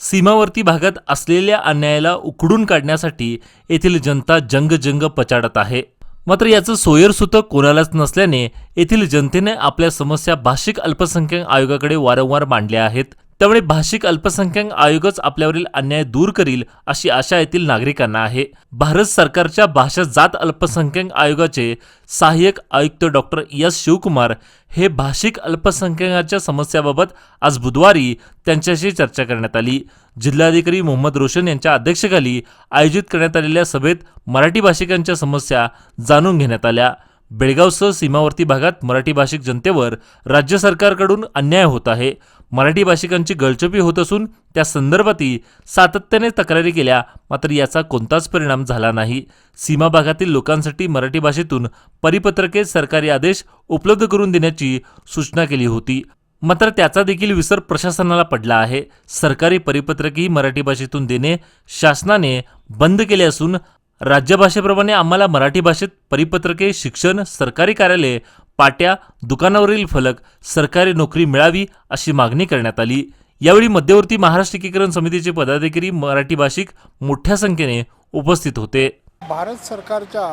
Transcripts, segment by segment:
सीमावर्ती भागात असलेल्या अन्यायाला उकडून काढण्यासाठी येथील जनता जंगजंग पचाडत आहे. मात्र याचं सोयरसुतं कोणालाच नसल्याने येथील जनतेने आपल्या समस्या भाषिक अल्पसंख्याक आयोगाकडे वारंवार मांडल्या आहेत. त्यामुळे भाषिक अल्पसंख्याक आयोगच आपल्यावरील अन्याय दूर करील अशी आशा येथील नागरिकांना आहे. भारत सरकारच्या भाषा जात अल्पसंख्याक आयोगाचे सहाय्यक आयुक्त डॉक्टर एस शिवकुमार हे भाषिक अल्पसंख्याकाच्या समस्याबाबत आज बुधवारी त्यांच्याशी चर्चा करण्यात आली. जिल्हाधिकारी मोहम्मद रोशन यांच्या अध्यक्षतेखाली आयोजित करण्यात आलेल्या सभेत मराठी भाषिकांच्या समस्या जाणून घेण्यात आल्या. बेळगावसह सीमावर्ती भागात मराठी भाषिक जनतेवर राज्य सरकारकडून अन्याय होत आहे. मराठी भाषिकांची गळचपी होत असून त्या संदर्भातही सातत्याने तक्रारी केल्या मात्र याचा कोणताच परिणाम झाला नाही. सीमा भागातील लोकांसाठी मराठी भाषेतून परिपत्रके सरकारी आदेश उपलब्ध करून देण्याची सूचना केली होती. मात्र त्याचा देखील विसर प्रशासनाला पडला आहे. सरकारी परिपत्रकही मराठी भाषेतून देणे शासनाने बंद केले असून राज्यभाषेप्रमाणे आम्हाला मराठी भाषेत परिपत्रके शिक्षण सरकारी कार्यालये पाट्या दुकानावरील फलक सरकारी नोकरी मिळावी अशी मागणी करण्यात आली. यावेळी मध्यवर्ती महाराष्ट्र एकीकरण समितीचे पदाधिकारी मराठी भाषिक मोठ्या संख्येने उपस्थित होते. भारत सरकारच्या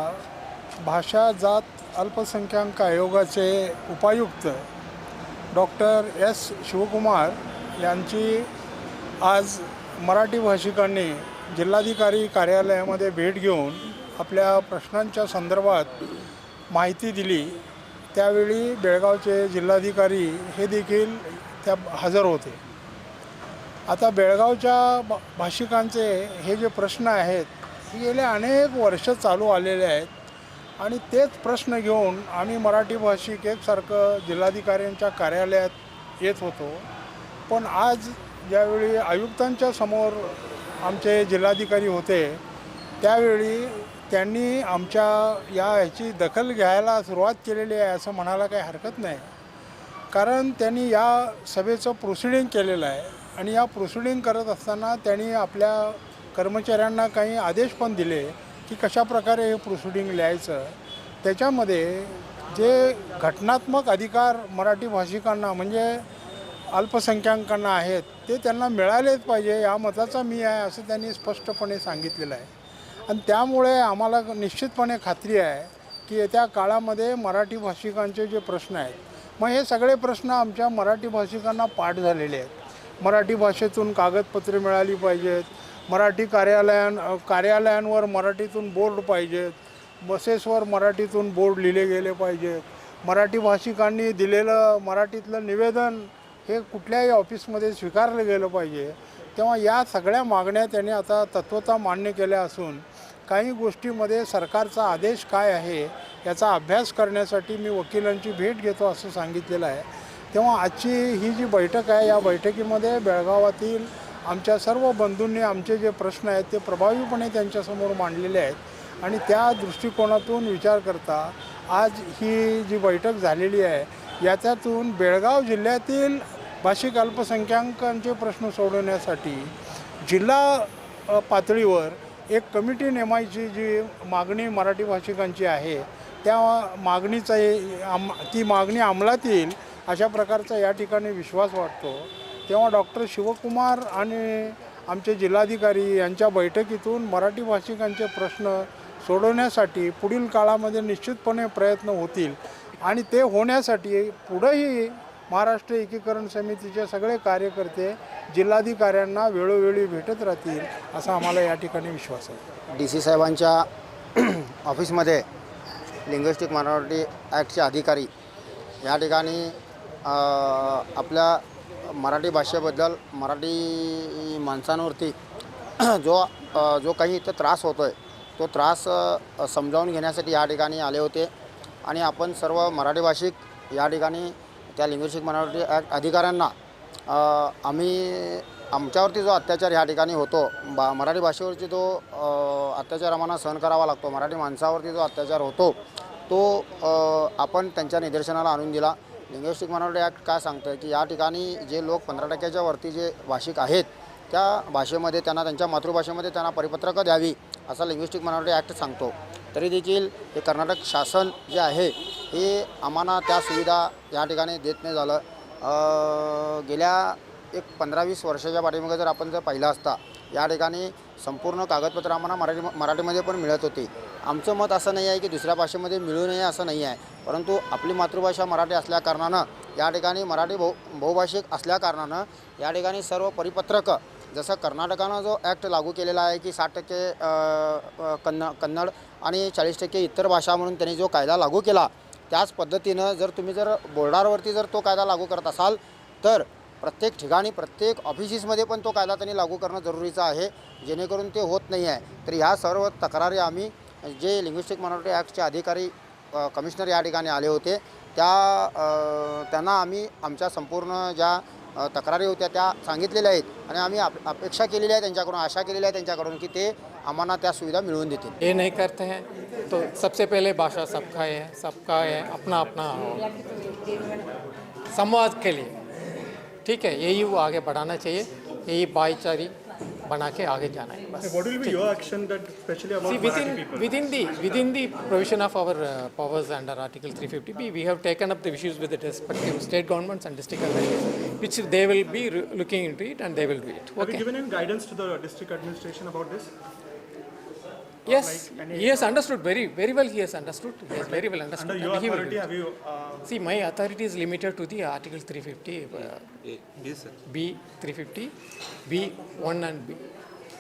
भाषा जात अल्पसंख्याक आयोगाचे उपायुक्त डॉक्टर एस शिवकुमार यांची आज मराठी भाषिकांनी जिल्हाधिकारी कार्यालयामध्ये भेट घेऊन आपल्या प्रश्नांच्या संदर्भात माहिती दिली. त्यावेळी बेळगावचे जिल्हाधिकारी हे देखील त्या हजर होते. आता बेळगावच्या भाषिकांचे हे जे प्रश्न आहेत हे गेले अनेक वर्ष चालू आलेले आहेत. आणि तेच प्रश्न घेऊन आम्ही मराठी भाषिक एकसारखं जिल्हाधिकाऱ्यांच्या कार्यालयात येत होतो. पण आज ज्यावेळी आयुक्तांच्या समोर आमचे जिल्हाधिकारी होते त्यावेळी त्यांनी आमच्या या ह्याची दखल घ्यायला सुरुवात केलेली आहे असं म्हणायला काही हरकत नाही. कारण त्यांनी या सभेचं प्रोसिडिंग केलेलं आहे आणि या प्रोसिडिंग करत असताना त्यांनी आपल्या कर्मचाऱ्यांना काही आदेश पण दिले की कशा प्रकारे हे प्रोसिडिंग लिहायचं. त्याच्यामध्ये जे घटनात्मक अधिकार मराठी भाषिकांना म्हणजे अल्पसंख्याकांना आहेत ते त्यांना मिळालेच पाहिजे या मताचा मी आहे असं त्यांनी स्पष्टपणे सांगितलेलं आहे. आणि त्यामुळे आम्हाला निश्चितपणे खात्री आहे की येत्या काळामध्ये मराठी भाषिकांचे जे प्रश्न आहेत मग हे सगळे प्रश्न आमच्या मराठी भाषिकांना पाठ झालेले आहेत. मराठी भाषेतून कागदपत्रे मिळाली पाहिजेत मराठी कार्यालयां कार्यालयांवर मराठीतून बोर्ड पाहिजेत बसेसवर मराठीतून बोर्ड लिहिले गेले पाहिजेत. मराठी भाषिकांनी दिलेलं मराठीतलं निवेदन हे कुठल्याही ऑफिसमध्ये स्वीकारलं गेलं पाहिजे. तेव्हा या सगळ्या मागण्या त्यांनी आता तत्वता मान्य केल्या असून काही गोष्टीमध्ये सरकारचा आदेश काय आहे याचा अभ्यास करण्यासाठी मी वकिलांची भेट घेतो असं सांगितलेलं आहे. तेव्हा आजची ही जी बैठक आहे या बैठकीमध्ये बेळगावातील आमच्या सर्व बंधूंनी आमचे जे प्रश्न आहेत ते प्रभावीपणे त्यांच्यासमोर मांडलेले आहेत आणि त्या दृष्टिकोनातून विचार करता आज ही जी बैठक झालेली आहे याच्यातून बेळगाव जिल्ह्यातील भाषिक अल्पसंख्याकांचे प्रश्न सोडवण्यासाठी जिल्हा पातळीवर एक कमिटी नेमायची जी मागणी मराठी भाषिकांची आहे त्या मागणीचा आम ती मागणी अंमलात येईल अशा प्रकारचा या ठिकाणी विश्वास वाटतो. तेव्हा डॉक्टर शिवकुमार आणि आमचे जिल्हाधिकारी यांच्या बैठकीतून मराठी भाषिकांचे प्रश्न सोडवण्यासाठी पुढील काळामध्ये निश्चितपणे प्रयत्न होतील आणि ते होण्यासाठी पुढंही महाराष्ट्र एकीकरण समितीचे सगळे कार्यकर्ते जिल्हाधिकाऱ्यांना वेळोवेळी भेटत राहतील असा आम्हाला या ठिकाणी विश्वास आहे. डी सी साहेबांच्या ऑफिसमध्ये लिंग्विस्टिक मायनॉरिटी ॲक्टचे अधिकारी या ठिकाणी आपल्या मराठी भाषेबद्दल मराठी माणसांवरती जो जो काही इथं त्रास होतो आहे तो त्रास समजावून घेण्यासाठी या ठिकाणी आले होते. आणि आपण सर्व मराठी भाषिक या ठिकाणी त्या लिंग्विस्टिक मायनॉरिटी ॲक्ट अधिकाऱ्यांना आम्ही आमच्यावरती जो अत्याचार ह्या ठिकाणी होतो बा मराठी भाषेवरची जो अत्याचार आम्हाला सहन करावा लागतो. मराठी माणसावरती जो अत्याचार होतो तो आपण त्यांच्या निदर्शनाला आणून दिला. लिंग्विस्टिक मायनॉरिटी ॲक्ट काय सांगतं की या ठिकाणी जे लोक पंधरा टक्क्याच्या वरती जे भाषिक आहेत त्या भाषेमध्ये त्यांना त्यांच्या मातृभाषेमध्ये त्यांना परिपत्रकं द्यावी असा लिंग्विस्टिक मायनॉरिटी ॲक्ट सांगतो. तरी देखील हे कर्नाटक शासन जे आहे हे आम्हाला त्या सुविधा या ठिकाणी देत नाही झालं. गेल्या एक पंधरा वीस वर्षाच्या पाठीमागे जर आपण जर पाहिलं असता या ठिकाणी संपूर्ण कागदपत्र आम्हाला मराठी मराठीमध्ये पण मिळत होती. आमचं मत असं नाही आहे की दुसऱ्या भाषेमध्ये मिळू नये असं नाही आहे. परंतु आपली मातृभाषा मराठी असल्याकारणानं या ठिकाणी मराठी बहु बहुभाषिक असल्याकारणानं या ठिकाणी सर्व परिपत्रकं जसं कर्नाटकानं जो ॲक्ट लागू केलेला आहे की साठ टक्के कन्न कन्नड आणि चाळीस टक्के इतर भाषा म्हणून त्यांनी जो कायदा लागू केला त्याच पद्धतीनं जर तुम्ही जर बोर्डारवरती जर तो कायदा लागू करत असाल तर प्रत्येक ठिकाणी प्रत्येक ऑफिसेसमध्ये पण तो कायदा त्यांनी लागू करणं जरुरीचं आहे. जेणेकरून ते होत नाही आहे. तर ह्या सर्व तक्रारी आम्ही जे लिंग्विस्टिक मायनॉरिटी ॲक्टचे अधिकारी कमिशनर या ठिकाणी आले होते त्या त्यांना आम्ही आमच्या संपूर्ण ज्या तक्रारी होत्या त्या सांगितलेल्या आहेत. आणि आम्ही अपेक्षा केलेली आहे त्यांच्याकडून आशा केलेली आहे त्यांच्याकडून की ते आम सुविधा मिळवून देतील. हे नाही करते हैं। तो सबसे पहले भाषा सबका है सबका है अपना अपना संवाद के लिए। ठीक है यही वो आगे बढ़ाना चाहिए यही भाईचारी बना के आगे जाना है within the within the provision of our powers under article 350 B we have taken up the issues with respective state governments and district administration which they will be looking into it and they will do it okay given an guidance to the district administration about this Yes, like he has understood very very well. He has understood. He has very well understood. Under your he will do authority, have you, uh, See, my authority is limited to the Article 350, uh, B 350, B 1 and B,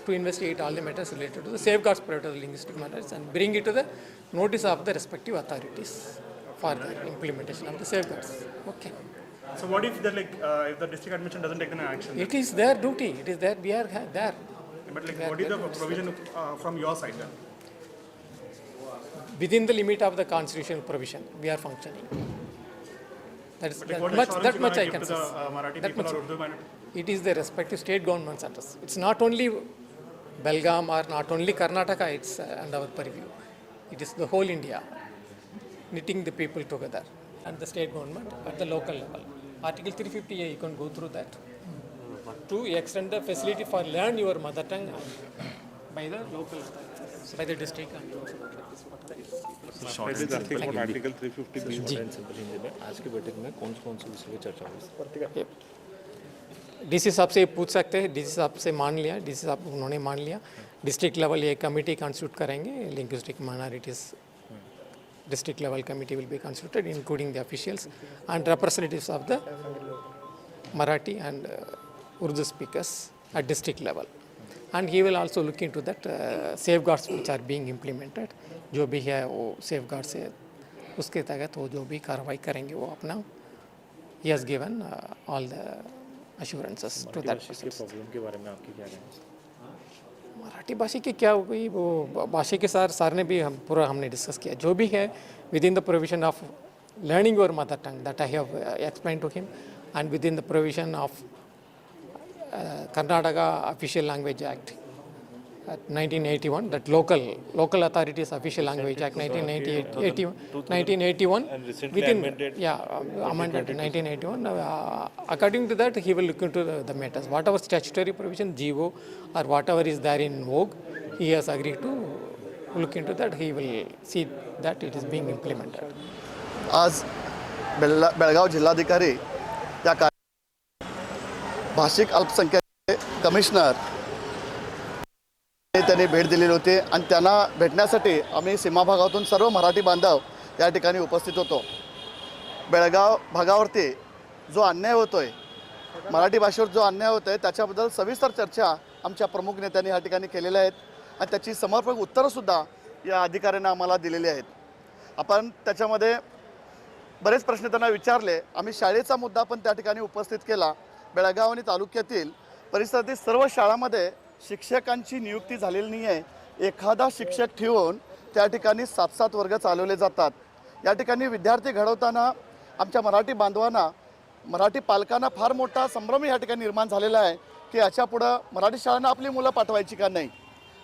to investigate all the matters related to the safeguards protected linguistic matters and bring it to the notice of the respective authorities for the implementation of the safeguards. Okay. so what if the, like, uh, if the district administration doesn't take any action? It is their duty. It is there. We are there. But like, what is the provision uh, from your side then? Within the limit of the constitutional provision, we are functioning. That is But like, that what much. assurance That you much gonna I give can to say. the uh, Marathi That people much- or Urdu minority? it is the respective state governments under us. It's not only Belgaum or not only Karnataka, it's uh, under our purview. It is the whole India, knitting the people together and the state government at the local level. Article 350A, you can go through that. To extend the facility for learn your mother tongue by the local by the district and article 350 B short and simple Hindi में आज की बैठक में कौन कौन से विषय पर चर्चा हुई DC साहब से पूछ सकते हैं डीसी साहब से मान लिया डीसी साहब उन्होंने मान लिया डिस्ट्रिक्ट लेवल ये कमेटी कॉन्स्टिट्यूट करेंगे linguistic minorities district level committee will be constituted including the officials and representatives of the Marathi and uh, Urdu speakers at district level. And he will also look into that uh, safeguards which are being implemented. जो भी है वो safeguards है उसके तहत वो जो भी कार्रवाई करेंगे वो अपना he has given uh, all the assurances to that K person. Problem के बारे में आपकी क्या राय है मराठी भाषा की क्या हो गई वो भाषा के सार सर ने भी हम पूरा हमने डिस्कस किया जो भी है with in the provision of learning your mother tongue that I have explain to him and with in the provision of Karnataka official language act 1981 that local local authorities official language act 1988 1981 And recently within amended yeah uh, amended 1981 uh, according to that he will look into the, the matters whatever statutory provision GO or whatever is there in vogue he has agreed to look into that he will see that it is being implemented आज बेळला बेळगाव जिल्हाधिकारी या का भाषिक अल्पसंख्याक commissioner त्यांनी भेट दिलेली होती आणि त्यांना भेटण्यासाठी आम्ही सीमाभागातून सर्व मराठी बांधव या ठिकाणी उपस्थित होतो. बेळगाव भागावरती जो अन्याय होतो आहे मराठी भाषेवर जो अन्याय होतो आहे त्याच्याबद्दल सविस्तर चर्चा आमच्या प्रमुख नेत्यांनी या ठिकाणी केलेल्या आहेत आणि त्याची समर्पक उत्तरंसुद्धा या अधिकाऱ्यांना आम्हाला दिलेली आहेत. आपण त्याच्यामध्ये बरेच प्रश्न त्यांना विचारले. आम्ही शाळेचा मुद्दा पण त्या ठिकाणी उपस्थित केला. बेळगाव आणि तालुक्यातील परिसरातील सर्व शाळांमध्ये शिक्षकांची नियुक्ती झालेली नाही आहे एखादा शिक्षक ठेवून त्या ठिकाणी सात सात वर्ग चालवले जातात. या ठिकाणी विद्यार्थी घडवताना आमच्या मराठी बांधवांना मराठी पालकांना फार मोठा संभ्रम या ठिकाणी निर्माण झालेला आहे की याच्या पुढं मराठी शाळांना आपली मुलं पाठवायची का नाही?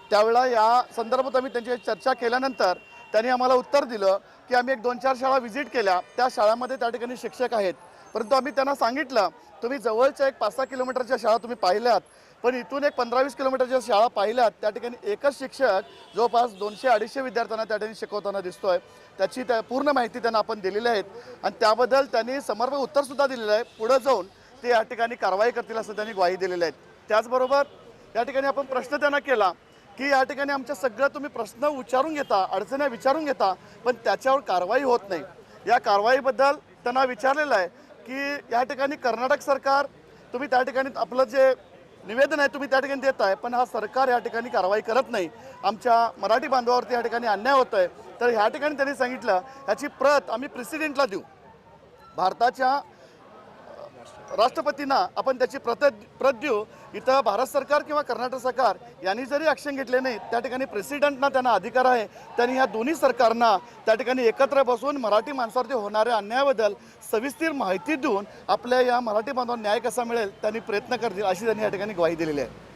त्यावेळा या संदर्भात आम्ही त्यांची चर्चा केल्यानंतर त्यांनी आम्हाला उत्तर दिलं की आम्ही एक दोन चार शाळा व्हिजिट केल्या. त्या शाळांमध्ये त्या ठिकाणी शिक्षक आहेत. परंतु आम्ही त्यांना सांगितलं तुम्ही जवळच्या एक पाच सहा किलोमीटरच्या शाळा तुम्ही पाहिल्यात पण इथून एक पंधरा वीस किलोमीटरच्या शाळा पाहिल्यात त्या ठिकाणी एकच शिक्षक जवळपास दोनशे अडीचशे विद्यार्थ्यांना त्या ठिकाणी शिकवताना दिसतोय. त्याची त्या पूर्ण माहिती त्यांना आपण दिलेली आहेत आणि त्याबद्दल त्यांनी समर्पक उत्तरसुद्धा दिलेलं आहे. पुढं जाऊन ते या ठिकाणी कारवाई करतील असं त्यांनी ग्वाही दिलेली आहे. त्याचबरोबर या ठिकाणी आपण प्रश्न त्यांना केला की या ठिकाणी आमच्या सगळं तुम्ही प्रश्न विचारून घेता अडचणी विचारून घेता पण त्याच्यावर कारवाई होत नाही. या कारवाईबद्दल त्यांना विचारलेलं आहे. की या ठिकाणी कर्नाटक सरकार तुम्ही त्या ठिकाणी आपलं जे निवेदन आहे तुम्ही त्या ठिकाणी देत आहे पण हा सरकार या ठिकाणी कारवाई करत नाही. आमच्या मराठी बांधवावरती या ठिकाणी अन्याय होत आहे तर ह्या ठिकाणी त्यांनी सांगितलं ह्याची प्रत आम्ही प्रेसिडेंटला देऊ. भारताच्या राष्ट्रपतींना आपण त्याची प्रत प्रत देऊ इथं भारत सरकार किंवा कर्नाटक सरकार यांनी जरी ॲक्शन घेतले नाही त्या ठिकाणी प्रेसिडेंटना त्यांना अधिकार आहे. त्यांनी ह्या दोन्ही सरकारना त्या ठिकाणी एकत्र बसून मराठी माणसावरती होणाऱ्या अन्यायाबद्दल सविस्तर माहिती देऊन आपल्या या मराठी बांधवांना न्याय कसा मिळेल त्यांनी प्रयत्न करतील अशी त्यांनी या ठिकाणी ग्वाही दिलेली आहे.